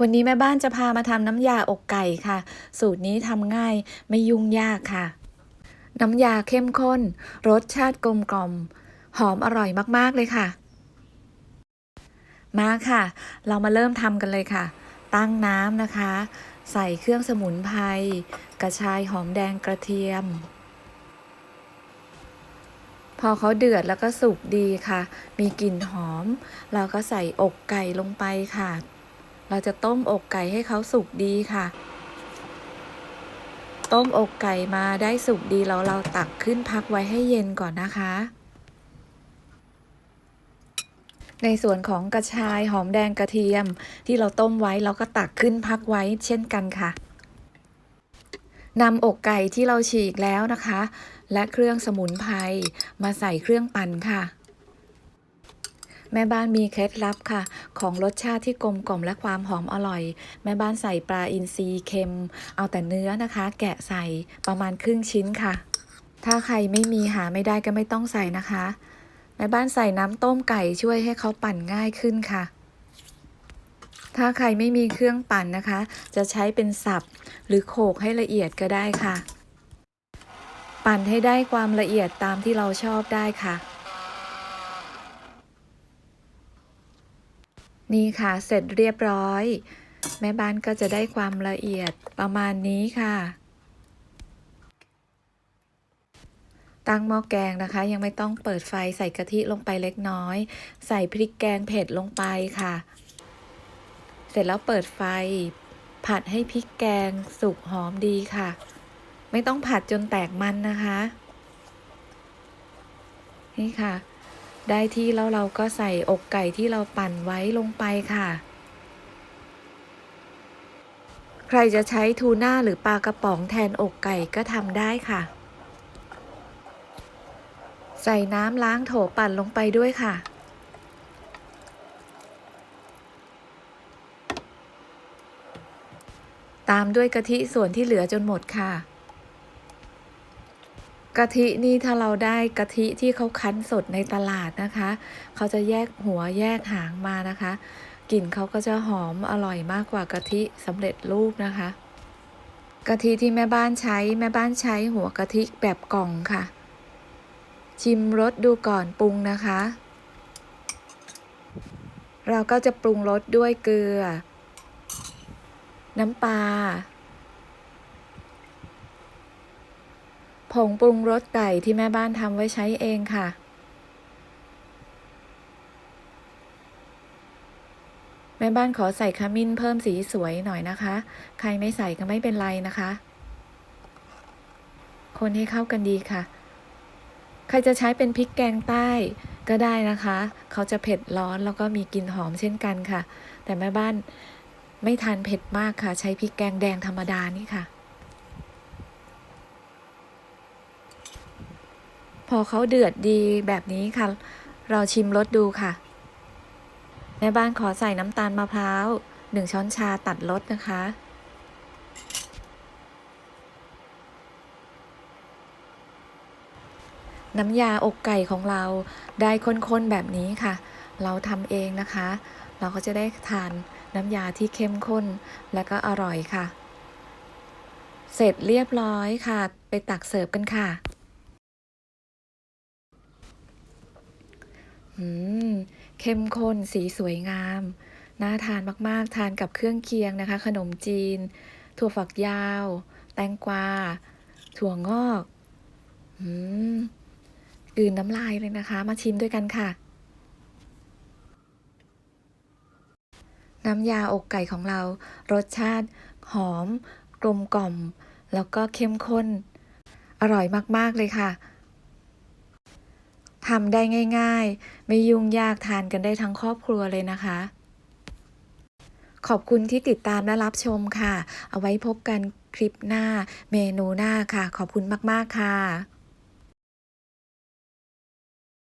วันนี้แม่บ้านจะพามาทำน้ำยาอกไก่ค่ะ สูตรนี้ทำง่ายไม่ยุ่งยากค่ะ น้ำยาเข้มข้น รสชาติกลมกล่อม หอมอร่อยมากๆเลยค่ะ มาค่ะ เรามาเริ่มทำกันเลยค่ะ ตั้งน้ำนะคะ ใส่เครื่องสมุนไพรกระชายหอมแดงกระเทียม พอเขาเดือดแล้วก็สุกดีค่ะ มีกลิ่นหอม เราก็ใส่อกไก่ลงไปค่ะ เราจะต้มอกไก่ให้เขาสุกดีค่ะ ต้มอกไก่มาได้สุกดีแล้วเราตักขึ้นพักไว้ให้เย็นก่อนนะคะ ในส่วนของกระชายหอมแดงกระเทียมที่เราต้มไว้เราก็ตักขึ้นพักไว้เช่นกันค่ะนำอกไก่ที่เราฉีกแล้วนะคะ และเครื่องสมุนไพรมาใส่เครื่องปั่นค่ะ แม่บ้านมีเคล็ดลับค่ะ ของรสชาติที่กลมกล่อมและความหอมอร่อย แม่บ้านใส่ปลาอินทรีเค็ม เอาแต่เนื้อนะคะ แกะใส่ประมาณครึ่งชิ้นค่ะ ถ้าใครไม่มีหาไม่ได้ก็ไม่ต้องใส่นะคะ แม่บ้านใส่น้ำต้มไก่ช่วยให้เขาปั่นง่ายขึ้นค่ะ ถ้าใครไม่มีเครื่องปั่นนะคะ จะใช้เป็นสับหรือโขกให้ละเอียดก็ได้ค่ะ ปั่นให้ได้ความละเอียดตามที่เราชอบได้ค่ะ นี่ค่ะ เสร็จเรียบร้อย แม่บ้านก็จะได้ความละเอียดประมาณนี้ค่ะ ตั้งหม้อแกงนะคะ ยังไม่ต้องเปิดไฟใส่กะทิลงไปเล็กน้อย ใส่พริกแกงเผ็ดลงไปค่ะ เสร็จแล้วเปิดไฟ ผัดให้พริกแกงสุกหอมดีค่ะ ไม่ต้องผัดจนแตกมันนะคะ นี่ค่ะ ได้ที่แล้วเราก็ใส่อกไก่ที่เราปั่นไว้ลงไปค่ะ ใครจะใช้ทูน่าหรือปลากระป๋องแทนอกไก่ก็ทำได้ค่ะ ใส่น้ำล้างโถปั่นลงไปด้วยค่ะตามด้วยกะทิส่วนที่เหลือจนหมดค่ะ กะทินี่ถ้าเราได้กะทิที่เขาคั้นสดในตลาดนะคะ เขาจะแยกหัวแยกหางมานะคะกลิ่นเขาก็จะหอมอร่อยมากกว่ากะทิสำเร็จรูปนะคะ กะทิที่แม่บ้านใช้แม่บ้านใช้หัวกะทิแบบกล่องค่ะ ชิมรสดูก่อนปรุงนะคะ เราก็จะปรุงรสด้วยเกลือ น้ำปลา ผงปรุงรสไก่ที่แม่บ้านทำไว้ใช้เองค่ะ แม่บ้านขอใส่ขมิ้นเพิ่มสีสวยหน่อยนะคะ ใครไม่ใส่ก็ไม่เป็นไรนะคะ คนให้เข้ากันดีค่ะ ใครจะใช้เป็นพริกแกงใต้ก็ได้นะคะ เขาจะเผ็ดร้อนแล้วก็มีกลิ่นหอมเช่นกันค่ะ แต่แม่บ้านไม่ทานเผ็ดมากค่ะ ใช้พริกแกงแดงธรรมดานี่ค่ะ พอเขาเดือดดีแบบนี้ค่ะ เราชิมรสดูค่ะ แม่บ้านขอใส่น้ำตาลมะพร้าวหนึ่งช้อนชาตัดรสนะคะ น้ำยาอกไก่ของเราได้ข้นๆแบบนี้ค่ะ เราทำเองนะคะ เราก็จะได้ทานน้ำยาที่เข้มข้นและก็อร่อยค่ะ เสร็จเรียบร้อยค่ะ ไปตักเสิร์ฟกันค่ะ อืม เข้มข้นสีสวยงาม น่าทานมากๆ ทานกับเครื่องเคียงนะคะ ขนมจีน ถั่วฝักยาว แตงกวา ถั่วงอกอืมกืนน้ำลายเลยนะคะ มาชิมด้วยกันค่ะ น้ำยาอกไก่ของเรา รสชาติหอม กลมกล่อม แล้วก็เข้มข้น อร่อยมาก ๆ เลยค่ะ ทำได้ง่าย ๆ ไม่ยุ่งยากทานกันได้ทั้งครอบครัวเลยนะคะ ขอบคุณที่ติดตามและรับชมค่ะ เอาไว้พบกันคลิปหน้าเมนูหน้าค่ะ ขอบคุณมาก ๆ ค่ะ